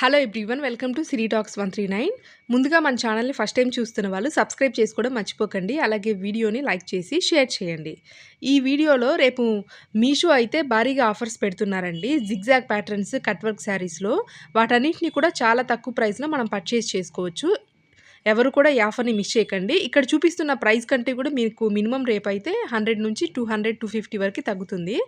Hello everyone welcome to Siri talks one three nine ముందుగా మన ఛానల్ని ఫస్ట్ టైం చూస్తున్న వాళ్ళు సబ్స్క్రైబ్ చేసుకోవడం మర్చిపోకండి. అలాగే వీడియోని లైక్ చేసి షేర్ చేయండి. ఈ వీడియోలో రేపు మీషో అయితే భారీగా ఆఫర్స్ పెడుతున్నారండి. జిగ్జాగ్ ప్యాటర్న్స్ కట్ వర్క్ శారీస్లో వాటన్నిటిని కూడా చాలా తక్కువ ప్రైస్లో మనం పర్చేస్ చేసుకోవచ్చు. ఎవరు కూడా ఈ ఆఫర్ని మిస్ చేయకండి. ఇక్కడ చూపిస్తున్న ప్రైస్ కంటే కూడా మీకు మినిమం రేపు అయితే హండ్రెడ్ నుంచి టూ హండ్రెడ్ టూ ఫిఫ్టీ వరకు తగ్గుతుంది.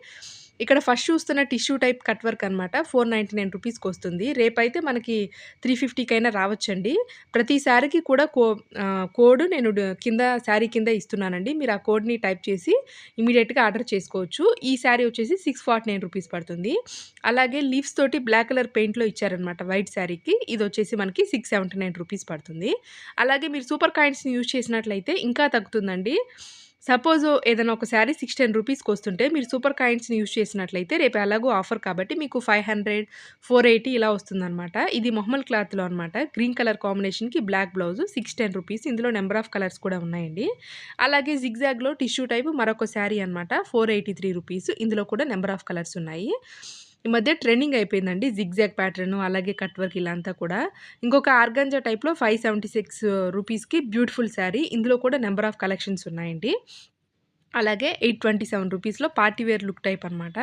ఇక్కడ ఫస్ట్ చూస్తున్న టిష్యూ టైప్ కట్ వర్క్ అనమాట ఫోర్ నైంటీ నైన్ రూపీస్కి వస్తుంది. రేపైతే మనకి త్రీ ఫిఫ్టీకైనా రావచ్చండి. ప్రతి శారీకి కూడా కో కోడ్ నేను కింద శారీ కింద ఇస్తున్నానండి. మీరు ఆ కోడ్ని టైప్ చేసి ఇమీడియట్గా ఆర్డర్ చేసుకోవచ్చు. ఈ శారీ వచ్చేసి సిక్స్ ఫార్టీ నైన్ రూపీస్ పడుతుంది. అలాగే లీవ్స్ తోటి బ్లాక్ కలర్ పెయింట్లో ఇచ్చారనమాట వైట్ శారీకి. ఇది వచ్చేసి మనకి సిక్స్ సెవెంటీ నైన్ రూపీస్ పడుతుంది. అలాగే మీరు సూపర్ కాయిన్స్ని యూజ్ చేసినట్లయితే ఇంకా తగ్గుతుందండి. సపోజ్ ఏదైనా ఒక శారీ సిక్స్ టెన్ రూపీస్కి వస్తుంటే మీరు సూపర్ కాయిన్స్ని యూజ్ చేసినట్లయితే రేపు ఎలాగో ఆఫర్ కాబట్టి మీకు ఫైవ్ హండ్రెడ్ ఫోర్ ఎయిటీ ఇలా వస్తుందన్నమాట. ఇది మొహమ్మల్ క్లాత్లో అనమాట గ్రీన్ కలర్ కాంబినేషన్కి black blouse six ten rupees ఇందులో నెంబర్ ఆఫ్ కలర్స్ కూడా ఉన్నాయండి. అలాగే జిగ్జాగ్లో టిష్యూ టైప్ మరొక శారీ అనమాట ఫోర్ ఎయిటీ త్రీ రూపీస్ ఇందులో కూడా నెంబర్ ఆఫ్ కలర్స్ ఉన్నాయి. ఈ మధ్య ట్రెండింగ్ అయిపోయిందండి జిగ్జాగ్ ప్యాటర్న్ అలాగే కట్ వర్క్ ఇలా అంతా కూడా. ఇంకొక ఆర్గంజా టైప్లో ఫైవ్ సెవెంటీ సిక్స్ రూపీస్కి బ్యూటిఫుల్ శారీ. ఇందులో కూడా నెంబర్ ఆఫ్ కలెక్షన్స్ ఉన్నాయండి. అలాగే ఎయిట్ ట్వంటీ సెవెన్ రూపీస్లో పార్టీ వేర్ లుక్ టైప్ అనమాట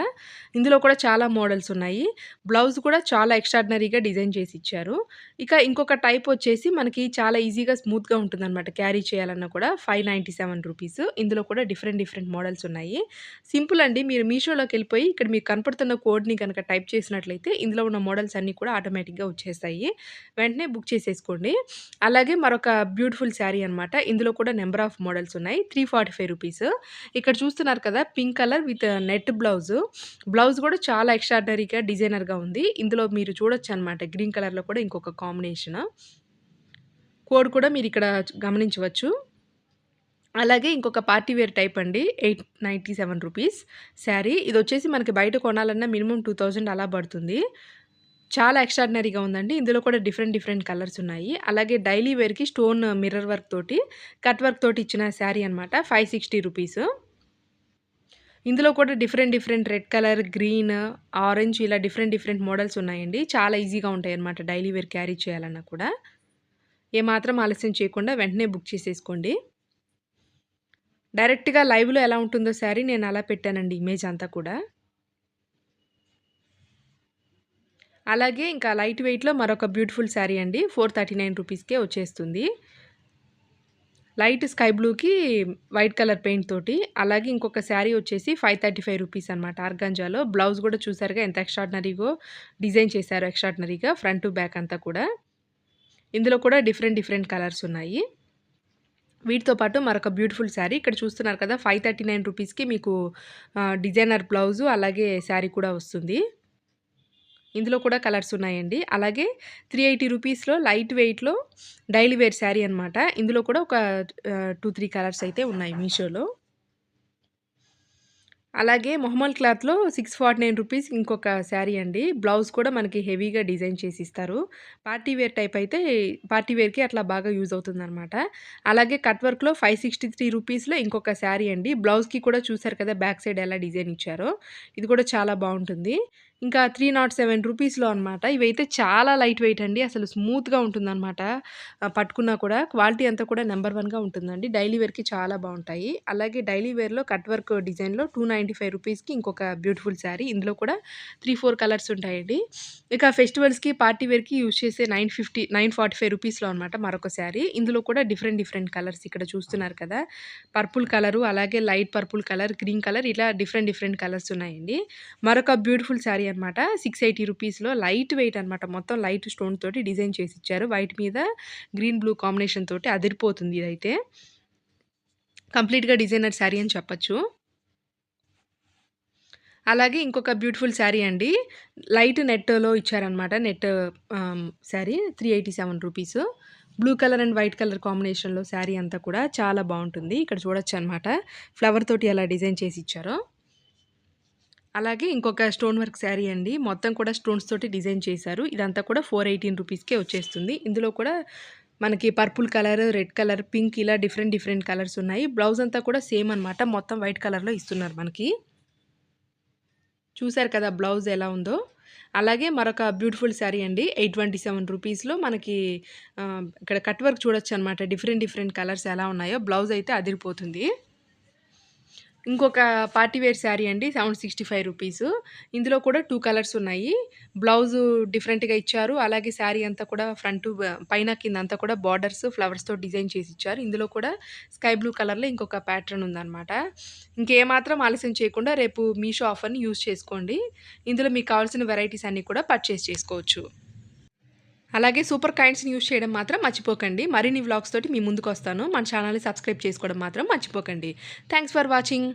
ఇందులో కూడా చాలా మోడల్స్ ఉన్నాయి. బ్లౌజ్ కూడా చాలా ఎక్స్ట్రాడినరీగా డిజైన్ చేసి ఇచ్చారు. ఇక ఇంకొక టైప్ వచ్చేసి మనకి చాలా ఈజీగా స్మూత్గా ఉంటుందన్నమాట. క్యారీ చేయాలన్నా కూడా ఫైవ్ నైంటీ సెవెన్ రూపీస్. ఇందులో కూడా డిఫరెంట్ డిఫరెంట్ మోడల్స్ ఉన్నాయి. సింపుల్ అండి. మీరు మీషోలోకి వెళ్ళిపోయి ఇక్కడ మీకు కనపడుతున్న కోడ్ని కనుక టైప్ చేసినట్లయితే ఇందులో ఉన్న మోడల్స్ అన్నీ కూడా ఆటోమేటిక్గా వచ్చేస్తాయి. వెంటనే బుక్ చేసేసుకోండి. అలాగే మరొక బ్యూటిఫుల్ శారీ అనమాట ఇందులో కూడా నెంబర్ ఆఫ్ మోడల్స్ ఉన్నాయి. Three forty five rupees. ఇక్కడ చూస్తున్నారు కదా pink colour with net blouse. Blouse కూడా చాలా ఎక్స్ట్రాడినరీగా డిజైనర్గా ఉంది. ఇందులో మీరు చూడొచ్చు అనమాట గ్రీన్ కలర్లో కూడా ఇంకొక కాంబినేషన్. కోడ్ కూడా మీరు ఇక్కడ గమనించవచ్చు. అలాగే ఇంకొక పార్టీ వేర్ టైప్ అండి eight ninety seven rupees sari. ఇది వచ్చేసి మనకి బయట కొనాలన్నా మినిమం టూ థౌజండ్ అలా పడుతుంది. చాలా ఎక్స్ట్రాడినరీగా ఉందండి. ఇందులో కూడా డిఫరెంట్ డిఫరెంట్ కలర్స్ ఉన్నాయి. అలాగే డైలీ వేర్కి స్టోన్ మిర్రర్ వర్క్ తోటి కట్ వర్క్ తోటి ఇచ్చిన శారీ అనమాట ఫైవ్ సిక్స్టీ రూపీస్ ఇందులో కూడా different different red colour green orange ఇలా డిఫరెంట్ డిఫరెంట్ మోడల్స్ ఉన్నాయండి. చాలా ఈజీగా ఉంటాయి అన్నమాట డైలీ వేర్ క్యారీ చేయాలన్నా కూడా. ఏమాత్రం ఆలస్యం చేయకుండా వెంటనే బుక్ చేసేసుకోండి. డైరెక్ట్గా లైవ్లో ఎలా ఉంటుందో శారీ నేను అలా పెట్టానండి ఇమేజ్ అంతా కూడా. అలాగే ఇంకా లైట్ వెయిట్లో మరొక బ్యూటిఫుల్ శారీ అండి ఫోర్ థర్టీ నైన్ రూపీస్కే వచ్చేస్తుంది. లైట్ స్కై బ్లూకి వైట్ కలర్ పెయింట్ తోటి అలాగే ఇంకొక శారీ వచ్చేసి ఫైవ్ థర్టీ ఫైవ్ రూపీస్ అనమాట ఆర్గాంజాలో. బ్లౌజ్ కూడా చూసారుగా ఎంత ఎక్స్ట్రాడినరీగో డిజైన్ చేశారు ఎక్స్ట్రాడినరీగా ఫ్రంట్ టు బ్యాక్ అంతా కూడా. ఇందులో కూడా డిఫరెంట్ డిఫరెంట్ కలర్స్ ఉన్నాయి. వీటితో పాటు మరొక బ్యూటిఫుల్ శారీ ఇక్కడ చూస్తున్నారు కదా ఫైవ్ థర్టీ నైన్ రూపీస్కి మీకు డిజైనర్ బ్లౌజు అలాగే శారీ కూడా వస్తుంది. ఇందులో కూడా కలర్స్ ఉన్నాయండి. అలాగే త్రీ ఎయిటీ రూపీస్లో లైట్ వెయిట్లో డైలీ వేర్ శారీ అనమాట ఇందులో కూడా ఒక టూ త్రీ కలర్స్ అయితే ఉన్నాయి మీషోలో. అలాగే మొహమ్మల్ క్లాత్లో సిక్స్ ఫార్టీ నైన్ రూపీస్ ఇంకొక శారీ అండి. బ్లౌజ్ కూడా మనకి హెవీగా డిజైన్ చేసి ఇస్తారు. పార్టీ వేర్ టైప్ అయితే పార్టీ వేర్కి అట్లా బాగా యూజ్ అవుతుందన్నమాట. అలాగే కట్ వర్క్లో ఫైవ్ సిక్స్టీ త్రీ రూపీస్లో ఇంకొక శారీ అండి. బ్లౌజ్కి కూడా చూసారు కదా బ్యాక్ సైడ్ ఎలా డిజైన్ ఇచ్చారో. ఇది కూడా చాలా బాగుంటుంది. ఇంకా త్రీ నాట్ సెవెన్ రూపీస్లో అనమాట ఇవైతే చాలా లైట్ వెయిట్ అండి. అసలు స్మూత్గా ఉంటుందన్నమాట. పట్టుకున్నా కూడా క్వాలిటీ అంతా కూడా నెంబర్ వన్గా ఉంటుందండి. డైలీ వేర్కి చాలా బాగుంటాయి. అలాగే డైలీ వేర్లో కట్ వర్క్ డిజైన్లో టూ నైంటీ ఫైవ్ రూపీస్కి ఇంకొక బ్యూటిఫుల్ శారీ. ఇందులో కూడా త్రీ ఫోర్ కలర్స్ ఉంటాయండి. ఇక ఫెస్టివల్స్కి పార్టీ వేర్కి యూజ్ చేసే nine fifty nine forty five రూపీస్లో అనమాట మరొక శారీ. ఇందులో కూడా డిఫరెంట్ డిఫరెంట్ కలర్స్ ఇక్కడ చూస్తున్నారు కదా. పర్పుల్ కలరు అలాగే light purple colour green colour ఇలా డిఫరెంట్ డిఫరెంట్ కలర్స్ ఉన్నాయండి. మరొక బ్యూటిఫుల్ శారీ అనమాట సిక్స్ ఎయిటీ రూపీస్లో లైట్ వెయిట్ అనమాట మొత్తం లైట్ స్టోన్ తోటి డిజైన్ చేసి ఇచ్చారు వైట్ మీద గ్రీన్ బ్లూ కాంబినేషన్ తోటి అదిరిపోతుంది ఇదైతే. కంప్లీట్గా డిజైనర్ శారీ అని చెప్పచ్చు. అలాగే ఇంకొక బ్యూటిఫుల్ శారీ అండి. లైట్ నెట్లో ఇచ్చారనమాట net sari three eighty seven rupees. Blue colour and white colour కాంబినేషన్లో శారీ అంతా కూడా చాలా బాగుంటుంది. ఇక్కడ చూడొచ్చు అనమాట ఫ్లవర్ తోటి అలా డిజైన్ చేసి ఇచ్చారు అలాగే ఇంకొక స్టోన్ వర్క్ శారీ అండి. మొత్తం కూడా స్టోన్స్ తోటి డిజైన్ చేశారు. ఇదంతా కూడా ఫోర్ ఎయిటీన్ రూపీస్కే వచ్చేస్తుంది. ఇందులో కూడా మనకి purple colour red colour pink ఇలా డిఫరెంట్ డిఫరెంట్ కలర్స్ ఉన్నాయి. బ్లౌజ్ అంతా కూడా సేమ్ అనమాట మొత్తం వైట్ కలర్లో ఇస్తున్నారు మనకి. చూశారు కదా బ్లౌజ్ ఎలా ఉందో. అలాగే మరొక బ్యూటిఫుల్ శారీ అండి. ఎయిట్ ట్వంటీ సెవెన్ రూపీస్లో మనకి ఇక్కడ కట్ వర్క్ చూడొచ్చు అనమాట డిఫరెంట్ డిఫరెంట్ కలర్స్ ఎలా ఉన్నాయో. బ్లౌజ్ అయితే అదిరిపోతుంది. ఇంకొక పార్టీ వేర్ శారీ అండి సెవెన్ సిక్స్టీ ఫైవ్ రూపీస్. ఇందులో కూడా టూ కలర్స్ ఉన్నాయి. బ్లౌజు డిఫరెంట్గా ఇచ్చారు. అలాగే శారీ అంతా కూడా ఫ్రంట్ పైన కింద అంతా కూడా బార్డర్స్ ఫ్లవర్స్తో డిజైన్ చేసి ఇచ్చారు. ఇందులో కూడా స్కై బ్లూ కలర్లో ఇంకొక ప్యాటర్న్ ఉందన్నమాట. ఇంకేమాత్రం ఆలస్యం చేయకుండా రేపు మీషో ఆఫర్ని యూజ్ చేసుకోండి. ఇందులో మీకు కావాల్సిన వెరైటీస్ అన్నీ కూడా పర్చేస్ చేసుకోవచ్చు. అలాగే సూపర్ కైండ్స్ని యూజ్ చేయడం మాత్రం మర్చిపోకండి. మరిన్ని వ్లాగ్స్ తోటి మీ ముందుకు వస్తాను. మన ఛానల్ని సబ్స్క్రైబ్ చేసుకోవడం మాత్రం మర్చిపోకండి. Thanks for watching.